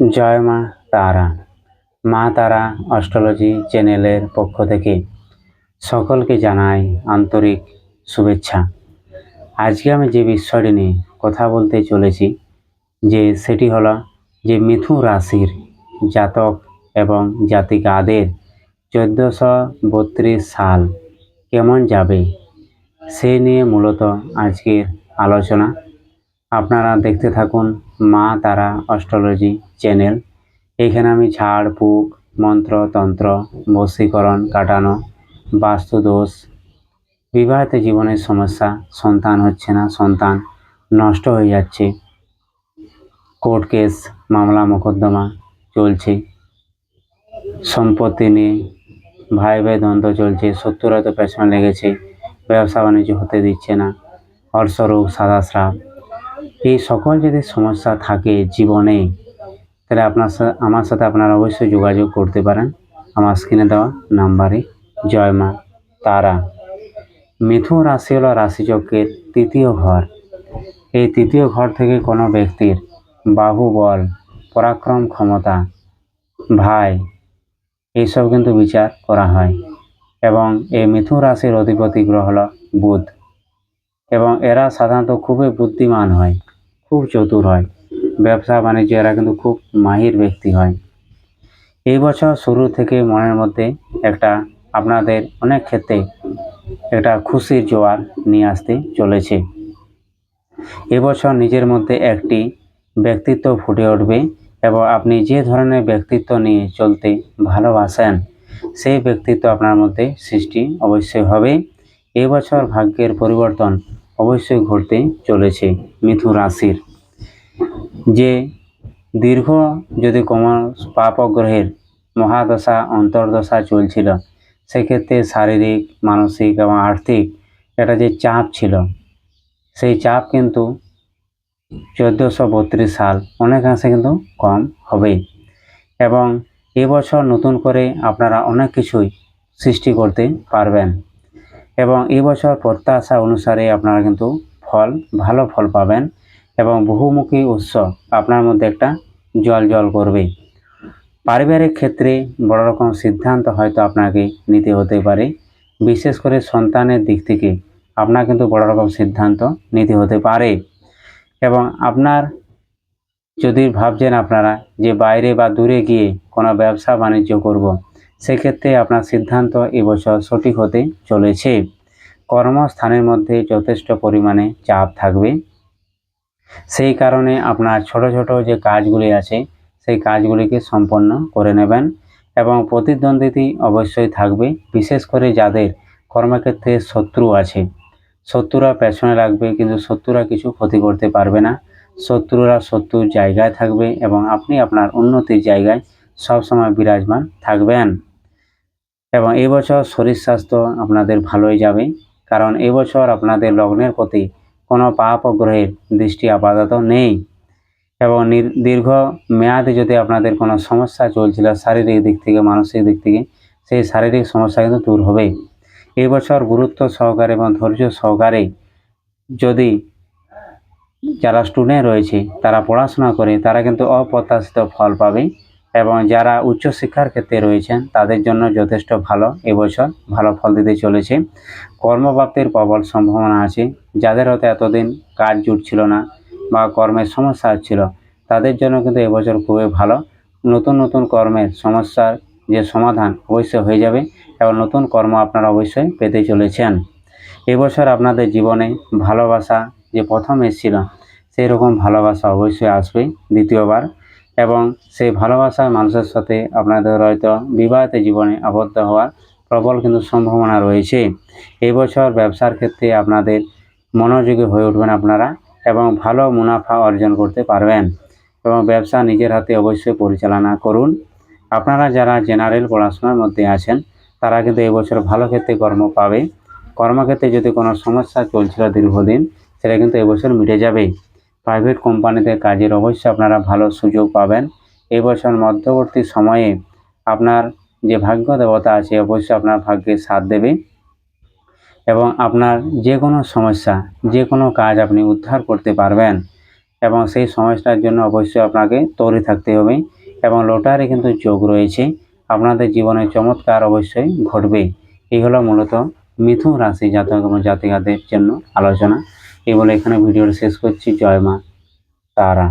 জয় মা তারা। মা তারা অস্ট্রোলজি চ্যানেলের পক্ষ থেকে সকলকে জানাই আন্তরিক শুভেচ্ছা। আজকে আমি যে বিষয়টি নিয়ে কথা বলতে চলেছি, যে সেটি হলো যে মিথুন রাশির জাতক এবং জাতিকাদের চোদ্দোশো বত্রিশ সাল কেমন যাবে, সে নিয়ে মূলত আজকের আলোচনা। আপনারা দেখতে থাকুন মা তারা অস্ট্রোলজি চ্যানেল। এখানে আমি ঝাড় ফুক মন্ত্র, তন্ত্র, বশীকরণ কাটানো, বাস্তুদোষ, বিবাহিত জীবনের সমস্যা, সন্তান হচ্ছে না, সন্তান নষ্ট হয়ে যাচ্ছে, কোর্ট কেস, মামলা, মোকদ্দমা চলছে, সম্পত্তি নিয়ে ভাই ভাই দ্বন্দ্ব চলছে, শত্রুরা তো পেছনে লেগেছে ব্যবসা বাণিজ্য হতে দিচ্ছে না অর্শরোগ সাদা স্রাব। এই সকল যদি সমস্যা থাকে জীবনে, তাহলে আপনার সাথে আমার সাথে আপনারা অবশ্যই যোগাযোগ করতে পারেন। আমার স্ক্রিনে দেওয়া নাম্বারে। জয় মা তারা। মিথুন রাশি হলো রাশিচক্রের তৃতীয় ঘর। এই তৃতীয় ঘর থেকে কোনো ব্যক্তির বাহুবল, পরাক্রম ক্ষমতা, ভাই, এইসব কিন্তু বিচার করা হয়। এবং এই মিথুন রাশির অধিপতি গ্রহ হল বুধ। এবং এরা সাধারণত খুবই বুদ্ধিমান হয়। খুব চতুর হয়। ব্যবসা বাণিজ্য এরা কিন্তু খুব মাহির ব্যক্তি হয়। এই বছর শুরু থেকে মনের মধ্যে একটা আপনাদের অনেক ক্ষেত্রে একটা খুশির জোয়ার নিয়ে আসতে চলেছে। এবছর নিজের মধ্যে একটি ব্যক্তিত্ব ফুটে উঠবে এবং আপনি যে ধরনের ব্যক্তিত্ব নিয়ে চলতে ভালোবাসেন, সেই ব্যক্তিত্ব আপনার মধ্যে সৃষ্টি অবশ্যই হবে। এবছর ভাগ্যের পরিবর্তন অবশ্যই ঘটতে চলেছে মিথুন রাশির। যে দীর্ঘ যদি কোনো পাপগ্রহের মহাদশা, অন্তর্দশা চলছিল, সেক্ষেত্রে শারীরিক, মানসিক এবং আর্থিক একটা যে চাপ ছিল, সেই চাপ কিন্তু চোদ্দোশো বত্রিশ সাল অনেকাংশে কিন্তু কম হবে। এবং এবছর নতুন করে আপনারা অনেক কিছুই সৃষ্টি করতে পারবেন। এবং এবছর প্রত্যাশা অনুসারে আপনারা কিন্তু ফল, ভালো ফল পাবেন এবং বহুমুখী উৎস আপনার মধ্যে একটা জল জল করবে পারিবারিক ক্ষেত্রে বড় রকম সিদ্ধান্ত হয়তো আপনাকে নিতে হতে পারে বিশেষ করে সন্তানের দিক থেকে আপনার কিন্তু বড় রকম সিদ্ধান্ত নিতে হতে পারে এবং আপনার যদি ভাবছেন আপনারা যে বাইরে বা দূরে গিয়ে কোনো ব্যবসা বাণিজ্য করব। সেক্ষেত্রে আপনার সিদ্ধান্ত এবছর সঠিক হতে চলেছে। কর্মস্থানের মধ্যে যথেষ্ট পরিমাণে চাপ থাকবে। সেই কারণে আপনার ছোট ছোট যে কাজগুলি আছে, সেই কাজগুলিকে সম্পন্ন করে নেবেন এবং প্রতিদ্বন্দ্বিতা অবশ্যই থাকবে, বিশেষ করে যাদের কর্মক্ষেত্রে শত্রু আছে। শত্রুরা পেছনে রাখবে কিন্তু শত্রুরা কিছু ক্ষতি করতে পারবে না। শত্রুরা শত্রুর জায়গায় থাকবে এবং আপনি আপনার উন্নতির জায়গায় সবসময় বিরাজমান থাকবেন। এবং এবছর শরীর স্বাস্থ্য আপনাদের ভালোই যাবে। কারণ এবছর আপনাদের লগ্নের প্রতি কোনো পাপ গ্রহের দৃষ্টি আপাতত নেই। এবং দীর্ঘ মেয়াদে যদি আপনাদের কোনো সমস্যা চলছিল শারীরিক দিক থেকে, মানসিক দিক থেকে, সেই শারীরিক সমস্যা কিন্তু দূর হবে। এবছর গুরুত্ব সহকারে এবং ধৈর্য সহকারে যদি যারা স্টুডেন্ট রয়েছে, তারা পড়াশোনা করে, তারা কিন্তু অপ্রত্যাশিত ফল পাবে। এবং যারা উচ্চশিক্ষার ক্ষেত্রে রয়েছেন, তাদের জন্য যথেষ্ট ভালো। এবছর ভালো ফল দিতে চলেছে। কর্মপ্রাপ্তির প্রবল সম্ভাবনা আছে। যাদের হয়তো এতদিন কাজ জুটছিল না বা কর্মের সমস্যা হচ্ছিল, তাদের জন্য কিন্তু এবছর খুবই ভালো। নতুন নতুন কর্মের সমস্যার যে সমাধান অবশ্যই হয়ে যাবে এবং নতুন কর্ম আপনারা অবশ্যই পেতে চলেছেন। এবছর আপনাদের জীবনে ভালোবাসা যে প্রথম এসেছিল সেই রকম ভালোবাসা অবশ্যই আসবে। দ্বিতীয়বার এবং সেই ভালোবাসার মানুষের সাথে আপনাদের হয়তো বিবাহিত জীবনে আবদ্ধ হওয়ার প্রবল কিন্তু সম্ভাবনা রয়েছে। এবছর ব্যবসার ক্ষেত্রে আপনাদের মনোযোগী হয়ে উঠবেন আপনারা এবং ভালো মুনাফা অর্জন করতে পারবেন এবং ব্যবসা নিজের হাতে অবশ্যই পরিচালনা করুন। আপনারা যারা জেনারেল পড়াশোনার মধ্যে আছেন, তারা কিন্তু এবছর ভালো ক্ষেত্রে কর্ম পাবে। কর্মক্ষেত্রে যদি কোনো সমস্যা চলছিল দীর্ঘদিন, সেটা কিন্তু এবছর মিটে যাবে। প্রাইভেট কোম্পানিতে কাজের অবশ্যই আপনারা ভালো সুযোগ পাবেন। এবছর মধ্যবর্তী সময়ে আপনার যে ভাগ্য দেবতা আছে, অবশ্যই আপনার ভাগ্যে সাথ দেবে এবং আপনার যে কোনো সমস্যা, যে কোনো কাজ আপনি উদ্ধার করতে পারবেন এবং সেই সমস্যার জন্য অবশ্যই আপনাকে তৈরি থাকতে হবে এবং লটারি কিন্তু যোগ রয়েছে। আপনাদের জীবনে চমৎকার অবশ্যই ঘটবে। এই হলো মূলত মিথুন রাশি জাতক এবং জাতিকাদের জন্য আলোচনা। এই বলে এখানে ভিডিওটা শেষ করছি। জয় মা তারা।